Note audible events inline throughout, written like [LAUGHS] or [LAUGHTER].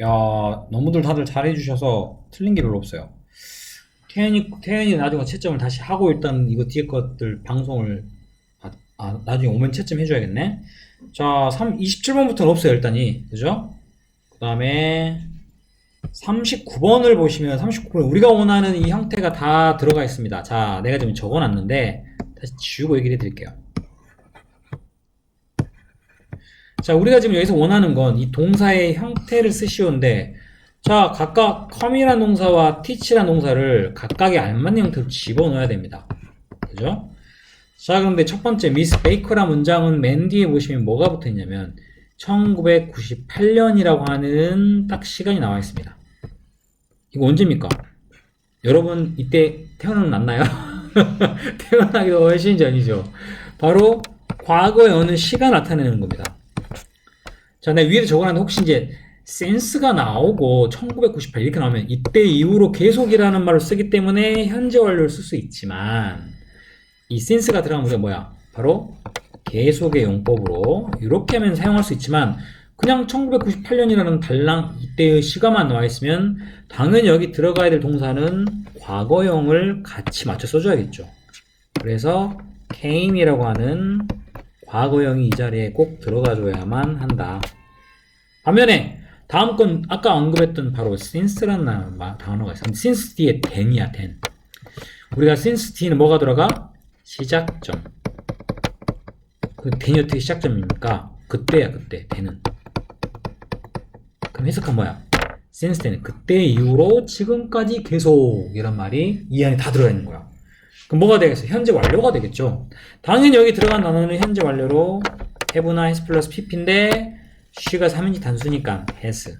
야, 너무들 다들 잘해주셔서 틀린 게 별로 없어요. 태연이, 태연이 나중에 채점을 다시 하고 일단 이거 뒤에 것들 방송을, 아, 아, 나중에 오면 채점 해줘야겠네. 자, 3, 27번부터는 없어요, 일단이. 그죠? 그 다음에 39번을 보시면 39번, 우리가 원하는 이 형태가 다 들어가 있습니다. 자, 내가 지금 적어놨는데, 다시 지우고 얘기를 해드릴게요. 자, 우리가 지금 여기서 원하는 건 이 동사의 형태를 쓰시오인데, 자, 각각 come이라는 동사와 teach라는 동사를 각각의 알맞는 형태로 집어넣어야 됩니다. 그죠? 자, 그런데 첫 번째 미스 베이커라 문장은 맨 뒤에 보시면 뭐가 붙어 있냐면 1998년이라고 하는 딱 시간이 나와 있습니다. 이거 언제입니까? 여러분 이때 태어났나요? [LAUGHS] 태어나기도 훨씬 전이죠. 바로 과거의 어느 시가 나타내는 겁니다. 자, 내 위에 적어놨는데 혹시 이제 센스가 나오고 1998 이렇게 나오면 이때 이후로 계속이라는 말을 쓰기 때문에 현재 완료를 쓸 수 있지만 이 센스가 들어가면 우리가 뭐야? 바로 계속의 용법으로 이렇게 하면 사용할 수 있지만 그냥 1998년이라는 달랑 이때의 시가만 나와 있으면 당연히 여기 들어가야 될 동사는 과거형을 같이 맞춰 써줘야겠죠. 그래서 came이라고 하는 과거형이 이 자리에 꼭 들어가줘야만 한다. 반면에 다음 건 아까 언급했던 바로 since라는 나- 단어가 있어요. since 뒤에 then이야, then. 우리가 since 뒤에는 뭐가 들어가? 시작점. 그 then이 어떻게 시작점입니까? 그때야, 그때, then은. 그럼 해석한 뭐야? since 때는 그때 이후로 지금까지 계속 이란 말이 이 안에 다 들어가 있는 거야. 그럼 뭐가 되겠어? 현재 완료가 되겠죠. 당연히 여기 들어간 단어는 현재 완료로 have나 has 플러스 pp인데 she가 3인칭 단수니까 has.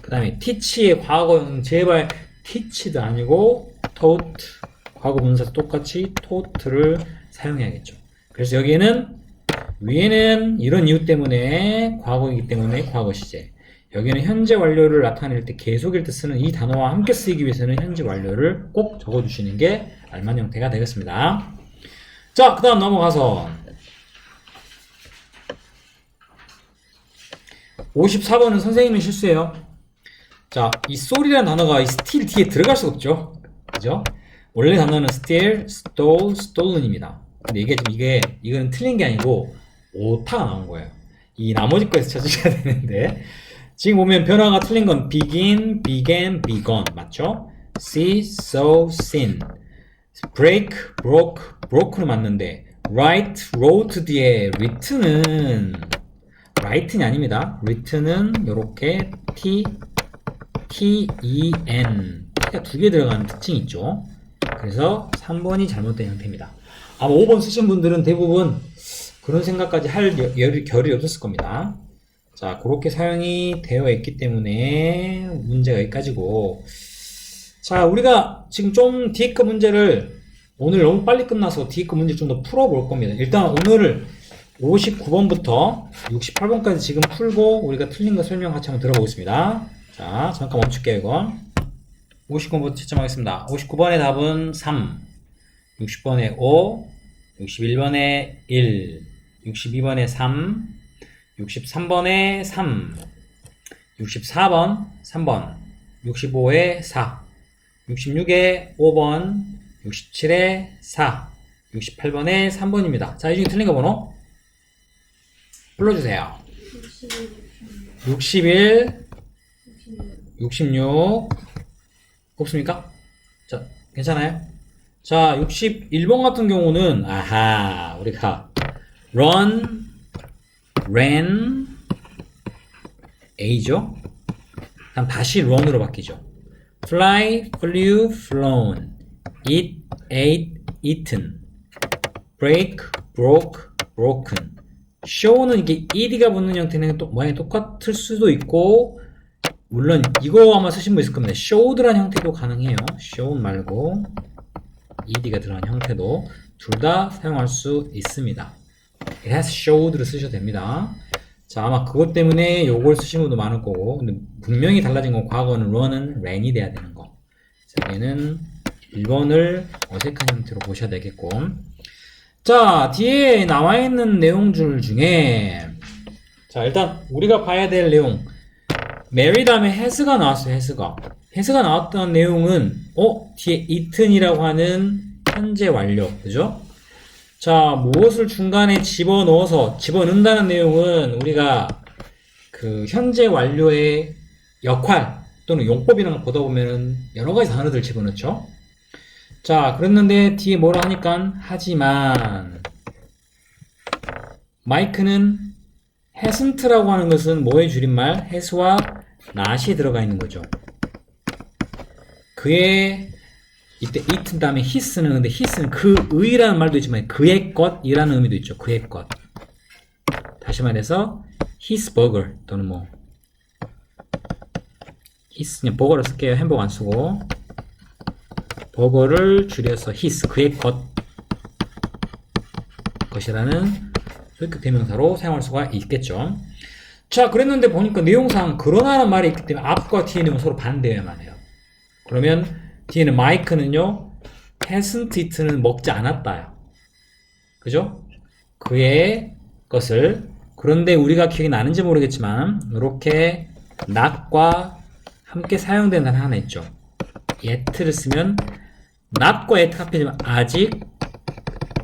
그 다음에 teach의 과거형 제발 teached 아니고 taught 과거 분사 똑같이 taught를 사용해야겠죠. 그래서 여기에는 위에는 이런 이유 때문에 과거이기 때문에 과거 시제. 여기는 현재 완료를 나타낼 때 계속일 때 쓰는 이 단어와 함께 쓰기 위해서는 현재 완료를 꼭 적어주시는 게 알만 형태가 되겠습니다. 자, 그 다음 넘어가서 54번은 선생님의 실수예요. 자, 이 soul이라는 단어가 이 still 뒤에 들어갈 수 없죠. 그죠? 원래 단어는 still, stole, stolen입니다. 근데 이게 좀 이게 이거는 틀린 게 아니고 오타가 나온 거예요. 이 나머지 거에서 찾으셔야 되는데 지금 보면 변화가 틀린 건 begin, began, begun 맞죠? see, saw, seen break, broke, broke는 맞는데 write, wrote 뒤에 written은 write이 아닙니다. written은 이렇게 t, t, e, n t가 두 개 들어가는 특징이 있죠. 그래서 3번이 잘못된 형태입니다. 아마 5번 쓰신 분들은 대부분 그런 생각까지 할 여- 여- 결이 없었을 겁니다. 자, 그렇게 사용이 되어 있기 때문에 문제가 여기까지고. 자, 우리가 지금 좀거 문제를 오늘 너무 빨리 끝나서 거 문제 좀 더 풀어볼 겁니다. 일단 오늘을 59번부터 68번까지 지금 풀고 우리가 틀린 거 설명 같이 한번 들어보겠습니다. 자, 잠깐 멈출게요, 이거. 59번부터 채점하겠습니다. 59번의 답은 3, 60번에 5, 61번에 1, 62번에 3, 63번에 3, 64번 3번, 65에 4, 66에 5번, 67에 4, 68번에 3번입니다. 자, 이 중에 틀린 거 번호 불러주세요. 61, 66, 없습니까? 자, 괜찮아요? 자, 61번 같은 경우는, 아하, 우리가 run, ran, A죠? 다음 다시 run으로 바뀌죠. fly, flew, flown, eat, ate, eaten, break, broke, broken. show는 이게 ed가 붙는 형태는 또 모양이 똑같을 수도 있고, 물론 이거 아마 쓰신 분 있을 겁니다. showed란 형태도 가능해요. shown 말고 ed가 들어간 형태도 둘 다 사용할 수 있습니다. It has showed를 쓰셔도 됩니다. 자, 아마 그것 때문에 요걸 쓰신 분도 많을 거고, 근데 분명히 달라진 건 과거는 run은 ran이 돼야 되는 거. 자, 얘는 1번을 어색한 형태로 보셔야 되겠고. 자, 뒤에 나와 있는 내용줄 중에, 자, 일단 우리가 봐야 될 내용. 메리 다음에 has가 나왔어요, has가. has가 나왔던 내용은, 어? 뒤에 it은이라고 하는 현재 완료. 그죠? 자, 무엇을 중간에 집어넣어서, 집어넣는다는 내용은 우리가 그 현재 완료의 역할 또는 용법이라는 거 보다 보면은 여러 가지 단어들 집어넣죠. 자, 그랬는데 뒤에 뭐라 하니까 하지만 마이크는 hasn't라고 하는 것은 뭐의 줄임말? has와 not이 들어가 있는 거죠. 그의 이때 it 다음에 his는 근데 his는 그 의라는 말도 있지만 그의 것이라는 의미도 있죠. 그의 것. 다시 말해서 his burger 또는 뭐 his 그냥 버거를 쓸게요. 햄버거 안 쓰고 버거를 줄여서 his 그의 것 것이라는 소유격 대명사로 사용할 수가 있겠죠. 자, 그랬는데 보니까 내용상 그러나라는 말이 있기 때문에 앞과 뒤의 내용은 서로 반대여야만 해요. 그러면 뒤에는 마이크는요, it는 먹지 않았다요. 그죠? 그의 것을 그런데 우리가 기억이 나는지 모르겠지만 이렇게 not과 함께 단어 하나 있죠. yet를 쓰면 not과 yet 합해지면 아직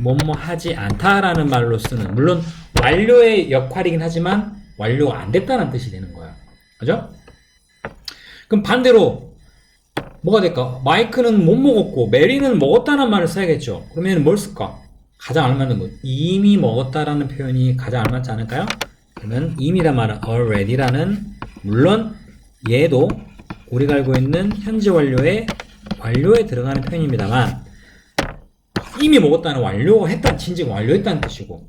뭐뭐 하지 않다라는 말로 쓰는 물론 완료의 역할이긴 하지만 완료가 안 됐다는 뜻이 되는 거예요. 그죠? 그럼 반대로 뭐가 될까? 마이크는 못 먹었고 메리는 먹었다는 말을 써야겠죠. 그러면 뭘 쓸까? 가장 알맞는 거 이미 먹었다라는 표현이 가장 알맞지 않을까요? 그러면 이미란 말은 already라는 물론 얘도 우리가 알고 있는 현재 완료의 완료에 들어가는 표현입니다만 이미 먹었다는 완료가 했다, 진즉 완료했다는 뜻이고,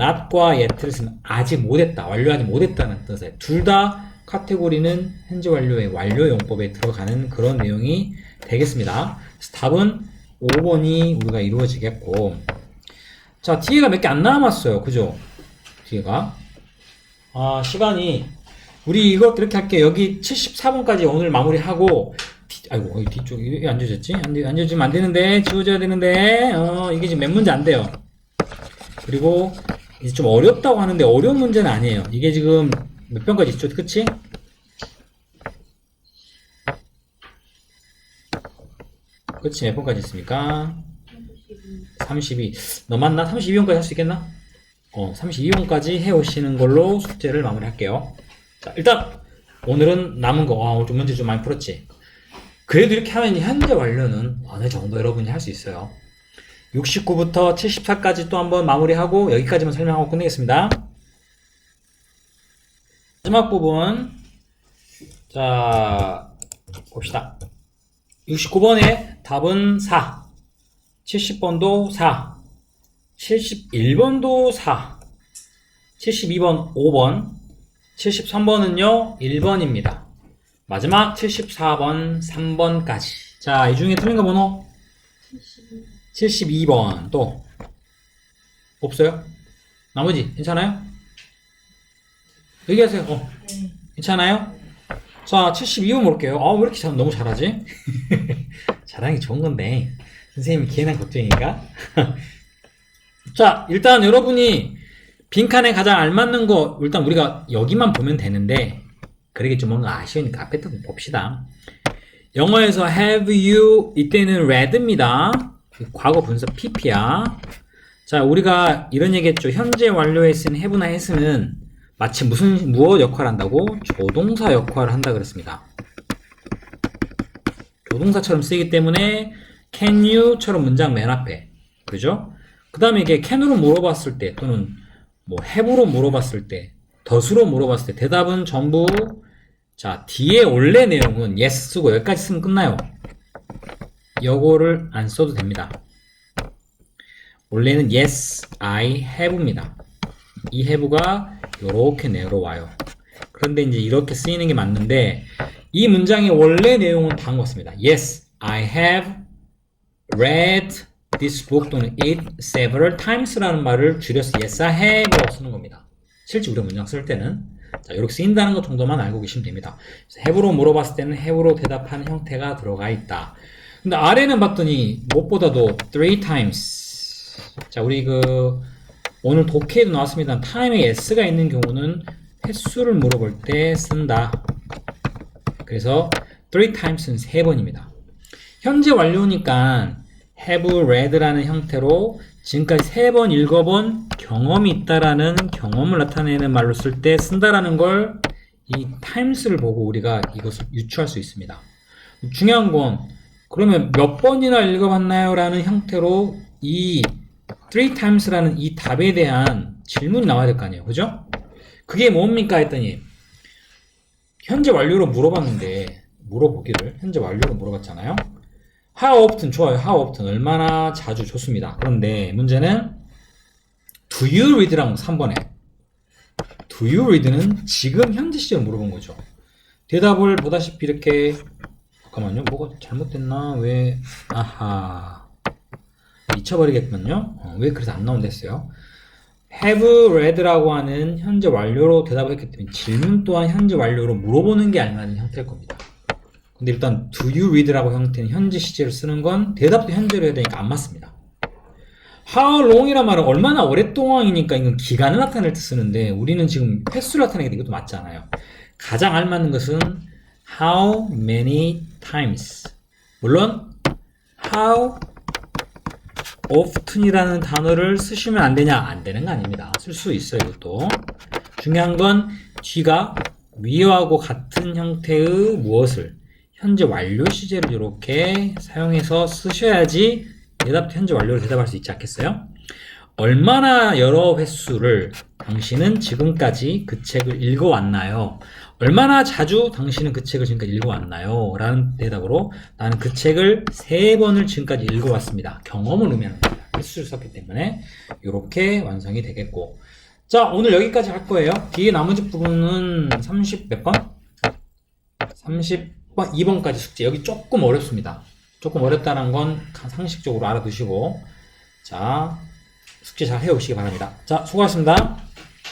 not과 yet를 쓰면 아직 못했다, 완료하지 못했다는 뜻에 둘다 카테고리는 현재 완료의 완료 용법에 들어가는 그런 내용이 되겠습니다. 답은 5번이 우리가 이루어지겠고, 자, 뒤에가 몇 개 안 남았어요. 그죠? 뒤에가. 아, 시간이, 우리 이것 이렇게 할게요. 여기 74번까지 오늘 마무리하고, 뒤- 아이고, 뒤쪽이 왜 앉아졌지? 앉- 앉아주면 안 되는데, 지워져야 되는데, 어, 이게 지금 몇 문제 안 돼요. 그리고, 이제 좀 어렵다고 하는데, 어려운 문제는 아니에요. 이게 지금 몇 번까지 있죠? 그치? 그치, 몇 번까지 있습니까? 32. 너 맞나? 32번까지 할 수 있겠나? 어, 32번까지 해오시는 걸로 숙제를 마무리할게요. 자, 일단, 오늘은 남은 거, 아, 오늘 좀 문제 좀 많이 풀었지? 그래도 이렇게 하면 현재 완료는 어느 정도 여러분이 할 수 있어요. 69부터 74까지 또 한번 마무리하고 여기까지만 설명하고 끝내겠습니다. 마지막 부분. 자, 봅시다. 69번의 답은 4. 70번도 4. 71번도 4. 72번 5번. 73번은요, 1번입니다. 마지막 74번 3번까지. 자, 이 중에 틀린 거 번호? 72번 또 없어요? 나머지 괜찮아요? 얘기하세요. 어. 괜찮아요? 자, 72번 볼게요. 아, 왜 이렇게 잘, 너무 잘하지? [LAUGHS] 자랑이 좋은 건데 선생님이 기회난 걱정인가? [LAUGHS] 자, 일단 여러분이 빈칸에 가장 알맞는 거 일단 우리가 여기만 보면 되는데 그러게 좀 뭔가 아쉬우니까 앞에 또 봅시다. 영어에서 have you 이때는 read입니다. 과거 분사 pp야. 자, 우리가 이런 얘기 했죠. 현재 완료에 쓴 have나 has는 마치 무슨 무엇 역할을 한다고? 조동사 역할을 한다 그랬습니다. 조동사처럼 쓰이기 때문에 can you처럼 문장 맨 앞에. 그죠? 그 다음에 이게 can으로 물어봤을 때 또는 뭐 have로 물어봤을 때 덫으로 물어봤을 때 대답은 전부 자 뒤에 원래 내용은 yes 쓰고 여기까지 쓰면 끝나요. 요거를 안 써도 됩니다. 원래는 yes, I have입니다. 이 have가 이렇게 내려와요. 그런데 이제 이렇게 쓰이는 게 맞는데 이 문장의 원래 내용은 다음 같습니다. Yes, I have read this book 또는 it several times라는 말을 줄여서 yes, I have라고 쓰는 겁니다. 실제 우리가 문장 쓸 때는 자, 이렇게 쓰인다는 것 정도만 알고 계시면 됩니다. have로 물어봤을 때는 have로 대답하는 형태가 들어가 있다. 근데 아래는 봤더니 무엇보다도 three times. 자, 우리 그 오늘 독해에도 나왔습니다. time에 s가 있는 경우는 횟수를 물어볼 때 쓴다. 그래서 three times는 세 번입니다. 현재 완료니까 have read라는 형태로 지금까지 세 번 읽어본 경험이 있다라는 경험을 나타내는 말로 쓸 때 쓴다라는 걸 이 times를 보고 우리가 이것을 유추할 수 있습니다. 중요한 건 그러면 몇 번이나 읽어봤나요? 라는 형태로 이 three times라는 이 답에 대한 질문이 나와야 될 거 아니에요. 그죠? 그게 뭡니까? 했더니 현재 완료로 물어봤는데 물어보기를 현재 완료로 물어봤잖아요. How often 좋아요. How often 얼마나 자주 좋습니다. 그런데 문제는 Do you read랑 3번에 Do you read는 지금 현재 시제로 물어본 거죠. 대답을 보다시피 이렇게 잠깐만요. 뭐가 잘못됐나? 왜 아하 잊혀버리겠군요. 어, 왜 그래서 안 나온다 했어요. have read라고 하는 현재 완료로 대답을 했기 때문에 질문 또한 현재 완료로 물어보는 게 아니라는 형태일 겁니다. 근데 일단 do you read라고 형태는 현재 시제를 쓰는 건 대답도 현재로 해야 되니까 안 맞습니다. how long이란 말은 얼마나 오랫동안이니까 이건 기간을 나타낼 때 쓰는데 우리는 지금 횟수를 나타내기 때문에 이것도 맞지 않아요. 가장 알맞는 것은 how many times 물론 how often이라는 단어를 쓰시면 안 되냐? 안 되는 거 아닙니다. 쓸 수 있어요, 이것도. 중요한 건 뒤가 위와하고 같은 형태의 무엇을 현재 완료 시제를 이렇게 사용해서 쓰셔야지 대답도 현재 완료로 대답할 수 있지 않겠어요? 얼마나 여러 횟수를 당신은 지금까지 그 책을 읽어왔나요? 얼마나 자주 당신은 그 책을 지금까지 읽어왔나요? 라는 대답으로 나는 그 책을 세 번을 지금까지 읽어왔습니다. 경험을 의미하는 겁니다. 횟수를 썼기 때문에 이렇게 완성이 되겠고 자 오늘 여기까지 할 거예요. 뒤에 나머지 부분은 30 몇 번? 30번 2번까지 숙제 여기 조금 어렵습니다. 조금 어렵다는 건 상식적으로 알아두시고 자 숙제 잘 해오시기 바랍니다. 자 수고하셨습니다.